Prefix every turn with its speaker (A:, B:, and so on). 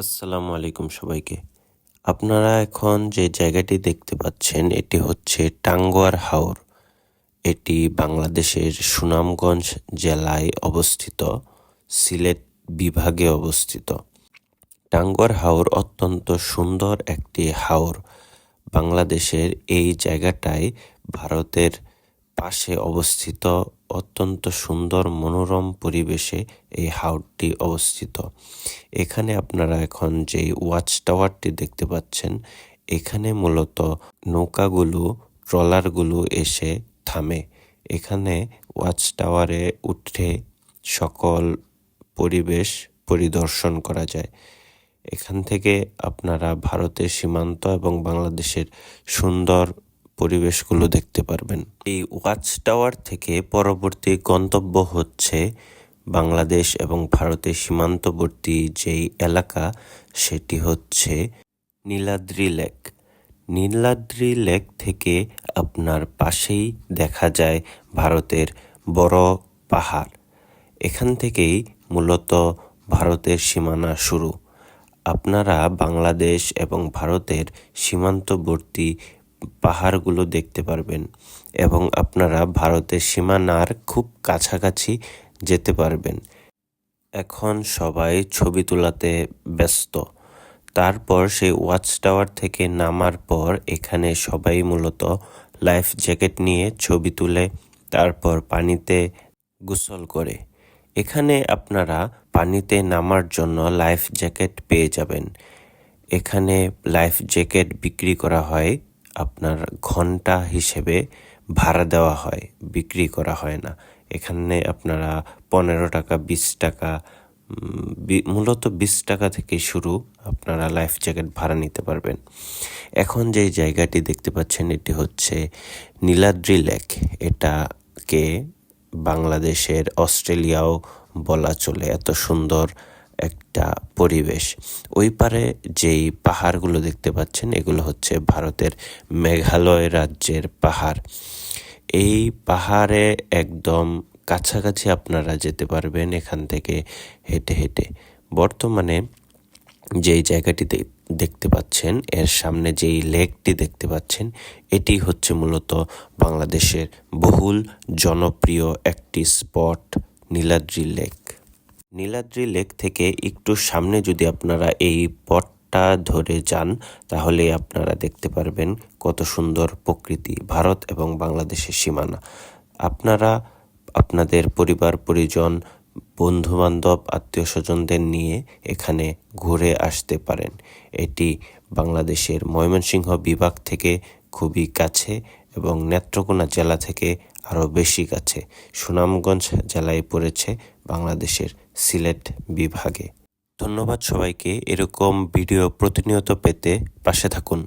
A: আসসালামু আলাইকুম সবাইকে। আপনারা এখন যে জায়গাটি দেখতে পাচ্ছেন, এটি হচ্ছে টাঙ্গুয়ার হাওর। এটি বাংলাদেশের সুনামগঞ্জ জেলায় অবস্থিত, সিলেট বিভাগে অবস্থিত। টাঙ্গুয়ার হাওর অত্যন্ত সুন্দর একটি হাওর। বাংলাদেশের এই জায়গাটায় ভারতের পাশে অবস্থিত অত্যন্ত সুন্দর মনোরম পরিবেশে এই হাওরটি অবস্থিত। এখানে আপনারা এখন যে ওয়াচ টাওয়ারটি দেখতে পাচ্ছেন, এখানে মূলত নৌকাগুলো, ট্রলারগুলো এসে থামে। এখানে ওয়াচ টাওয়ারে উঠে সকল পরিবেশ পরিদর্শন করা যায়। এখান থেকে আপনারা ভারতের সীমান্ত এবং বাংলাদেশের সুন্দর পরিবেশগুলো দেখতে পারবেন। এই ওয়াচ টাওয়ার থেকে পরবর্তী গন্তব্য হচ্ছে বাংলাদেশ এবং ভারতের সীমান্তবর্তী যেই এলাকা, সেটি হচ্ছে নীলাদ্রি লেক। নীলাদ্রি লেক থেকে আপনার পাশেই দেখা যায় ভারতের বড় পাহাড়। এখান থেকেই মূলত ভারতের সীমানা শুরু। আপনারা বাংলাদেশ এবং ভারতের সীমান্তবর্তী পাহাড়গুলো দেখতে পারবেন এবং আপনারা ভারতের সীমানার খুব কাছাকাছি যেতে পারবেন। এখন সবাই ছবি তোলাতে ব্যস্ত। তারপর সেই ওয়াচ টাওয়ার থেকে নামার পর এখানে সবাই মূলত লাইফ জ্যাকেট নিয়ে ছবি তুলে, তারপর পানিতে গোসল করে। এখানে আপনারা পানিতে নামার জন্য লাইফ জ্যাকেট পেয়ে যাবেন। এখানে লাইফ জ্যাকেট বিক্রি করা হয় আপনার ঘণ্টা হিসেবে ভাড়া দেওয়া হয়, বিক্রি করা হয় না। এখানে আপনারা পনেরো টাকা, বিশ টাকা মূলত বিশ টাকা থেকে শুরু আপনারা লাইফ জ্যাকেট ভাড়া নিতে পারবেন। এখন যে জায়গাটি দেখতে পাচ্ছেন, এটি হচ্ছে নীলাদ্রি লেক। এটাকে বাংলাদেশের অস্ট্রেলিয়াও বলা চলে। এত সুন্দর একটা পরিবেশ। ওই পারে যেই পাহাড়গুলো দেখতে পাচ্ছেন, এগুলো হচ্ছে ভারতের মেঘালয় রাজ্যের পাহাড়। এই পাহাড়ে একদম কাছাকাছি আপনারা যেতে পারবেন এখান থেকে হেঁটে হেঁটে। বর্তমানে যেই জায়গাটিতে দেখতে পাচ্ছেন, এর সামনে যেই লেকটি দেখতে পাচ্ছেন, এটি হচ্ছে মূলত বাংলাদেশের বহুল জনপ্রিয় একটি spot, Niladri lake. Niladri lake থেকে একটু সামনে যদি আপনারা এই পথটা ধরে যান, তাহলে আপনারা দেখতে পারবেন কত সুন্দর প্রকৃতি, ভারত এবং বাংলাদেশের সীমানা। আপনারা, আপনাদের পরিবার, পরিজন, বন্ধুবান্ধব আত্মীয় স্বজনদের নিয়ে এখানে ঘুরে আসতে পারেন। এটি বাংলাদেশের ময়মনসিংহ বিভাগ থেকে খুবই কাছে এবং নেত্রকোনা জেলা থেকে আরও বেশি কাছে। সুনামগঞ্জ জেলায় পড়েছে বাংলাদেশের সিলেট বিভাগে। ধন্যবাদ সবাইকে। এরকম ভিডিও প্রতিনিয়ত পেতে পাশে থাকুন।